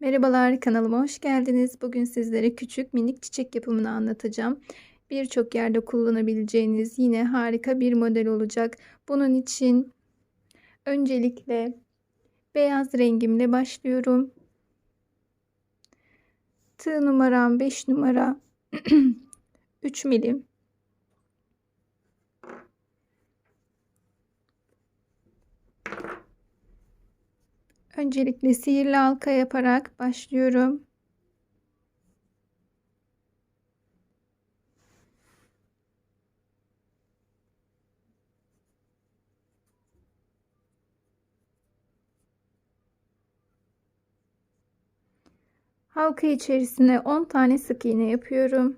Merhabalar kanalıma hoş geldiniz. Bugün sizlere küçük minik çiçek yapımını anlatacağım. Birçok yerde kullanabileceğiniz yine harika bir model olacak. Bunun için öncelikle beyaz rengimle başlıyorum. Tığ numaram 5 numara 3 milim. Öncelikle sihirli halka yaparak başlıyorum. Halka içerisine 10 tane sık iğne yapıyorum.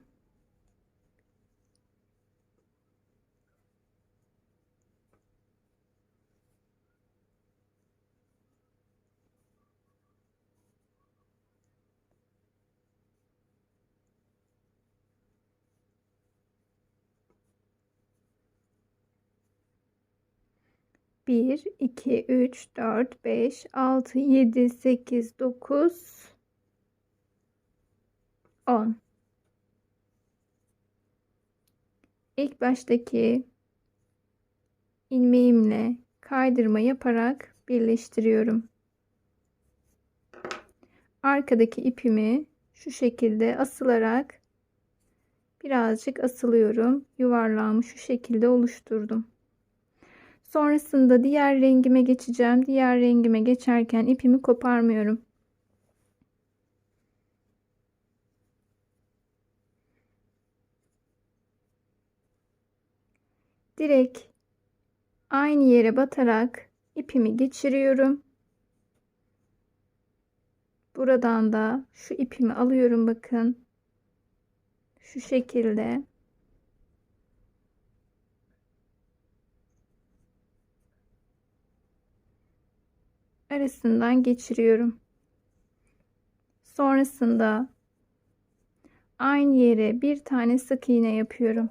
Bir, iki, üç, dört, beş, altı, yedi, sekiz, dokuz, on. İlk baştaki ilmeğimle kaydırma yaparak birleştiriyorum. Arkadaki ipimi şu şekilde asılarak birazcık asılıyorum. Yuvarlağımı şu şekilde oluşturdum. Sonrasında diğer rengime geçeceğim. Diğer rengime geçerken ipimi koparmıyorum. Direkt aynı yere batarak ipimi geçiriyorum. Buradan da şu ipimi alıyorum bakın. Şu şekilde. Arasından geçiriyorum. Sonrasında aynı yere bir tane sık iğne yapıyorum.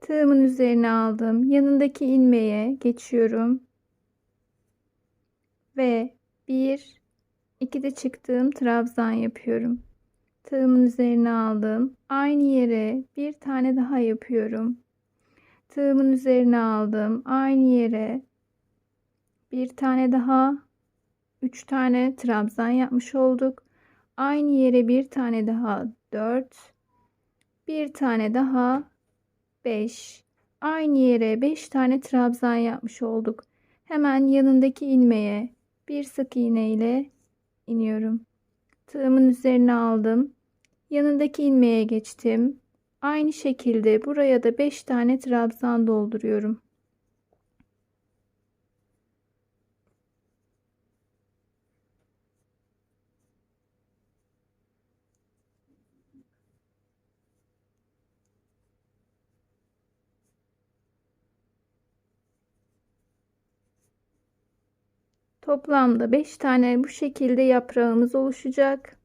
Tığımın üzerine aldım. Yanındaki ilmeğe geçiyorum. Ve bir, iki de çıktığım trabzan yapıyorum. Tığımın üzerine aldım. Aynı yere bir tane daha yapıyorum. Tığımın üzerine aldım. Aynı yere bir tane daha üç tane trabzan yapmış olduk. Aynı yere bir tane daha dört, bir tane daha beş. Aynı yere beş tane trabzan yapmış olduk. Hemen yanındaki ilmeğe bir sık iğne ile iniyorum. Tığımın üzerine aldım. Yanındaki ilmeğe geçtim. Aynı şekilde buraya da 5 tane trabzan dolduruyorum. Toplamda 5 tane bu şekilde yaprağımız oluşacak.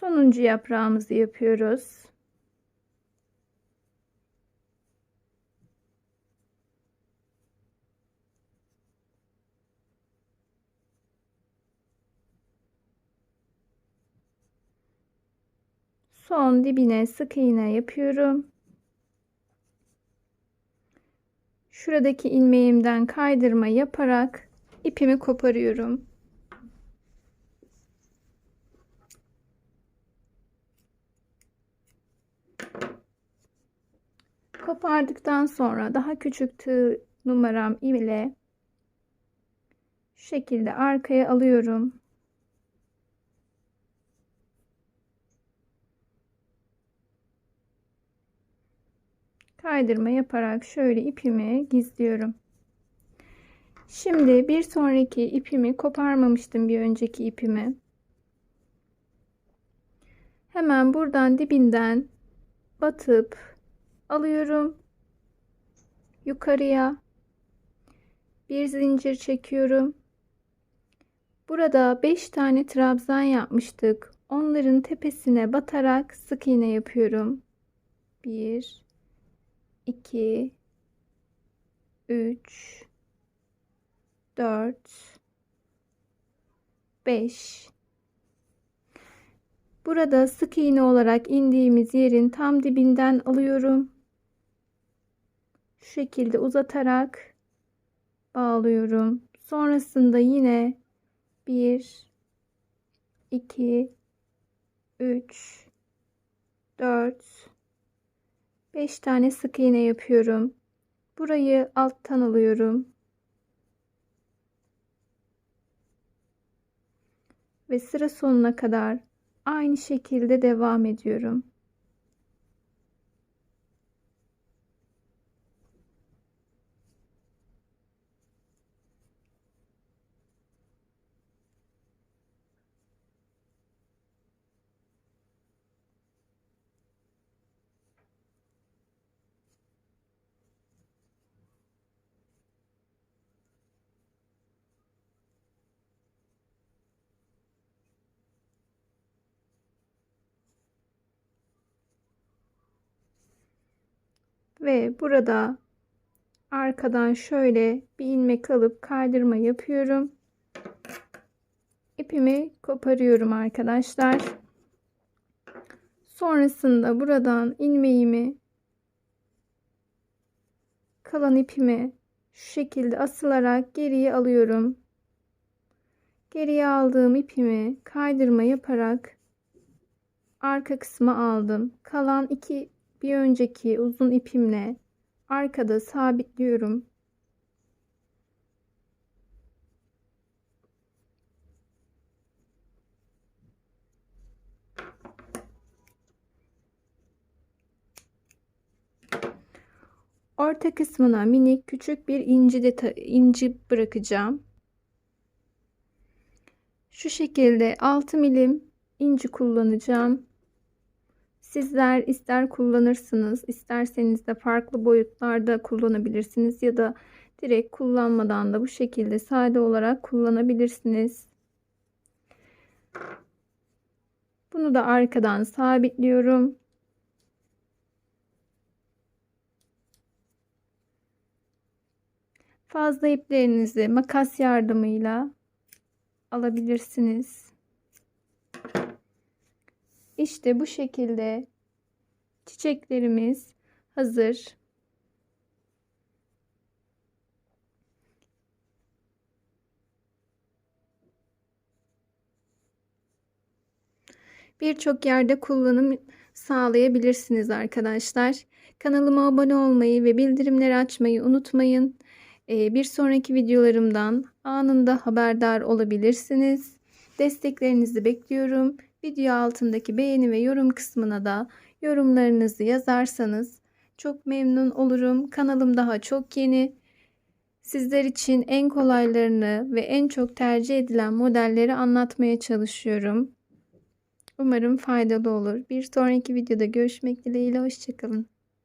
Sonuncu yaprağımızı yapıyoruz. Son dibine sık iğne yapıyorum. Şuradaki ilmeğimden kaydırma yaparak ipimi koparıyorum. kapardıktan sonra daha küçük tığ numaram ile şu şekilde arkaya alıyorum. Kaydırma yaparak şöyle ipimi gizliyorum. Şimdi bir sonraki ipimi koparmamıştım bir önceki ipimi. Hemen buradan dibinden batıp alıyorum. Yukarıya bir zincir çekiyorum. Burada 5 tane trabzan yapmıştık. Onların tepesine batarak sık iğne yapıyorum. 1 2 3 4 5 Burada sık iğne olarak indiğimiz yerin tam dibinden alıyorum. Şu şekilde uzatarak bağlıyorum. Sonrasında yine 1 2 3 4 5 tane sık iğne yapıyorum. Burayı alttan alıyorum. Ve sıra sonuna kadar aynı şekilde devam ediyorum. Ve burada arkadan şöyle bir ilmek alıp kaydırma yapıyorum. İpimi koparıyorum arkadaşlar. Sonrasında buradan ilmeğimi kalan ipimi şu şekilde asılarak geriye alıyorum. Geriye aldığım ipimi kaydırma yaparak arka kısma aldım. Kalan iki bir önceki uzun ipimle arkada sabitliyorum. Orta kısmına minik küçük bir inci de inci bırakacağım. Şu şekilde 6 milim inci kullanacağım. Sizler ister kullanırsınız, isterseniz de farklı boyutlarda kullanabilirsiniz ya da direkt kullanmadan da bu şekilde sade olarak kullanabilirsiniz. Bunu da arkadan sabitliyorum. Fazla iplerinizi makas yardımıyla alabilirsiniz. İşte bu şekilde çiçeklerimiz hazır. Birçok yerde kullanım sağlayabilirsiniz arkadaşlar. Kanalıma abone olmayı ve bildirimleri açmayı unutmayın. Ee, bir sonraki videolarımdan anında haberdar olabilirsiniz. Desteklerinizi bekliyorum. Video altındaki beğeni ve yorum kısmına da yorumlarınızı yazarsanız çok memnun olurum. Kanalım daha çok yeni. Sizler için en kolaylarını ve en çok tercih edilen modelleri anlatmaya çalışıyorum. Umarım faydalı olur. Bir sonraki videoda görüşmek dileğiyle. Hoşçakalın.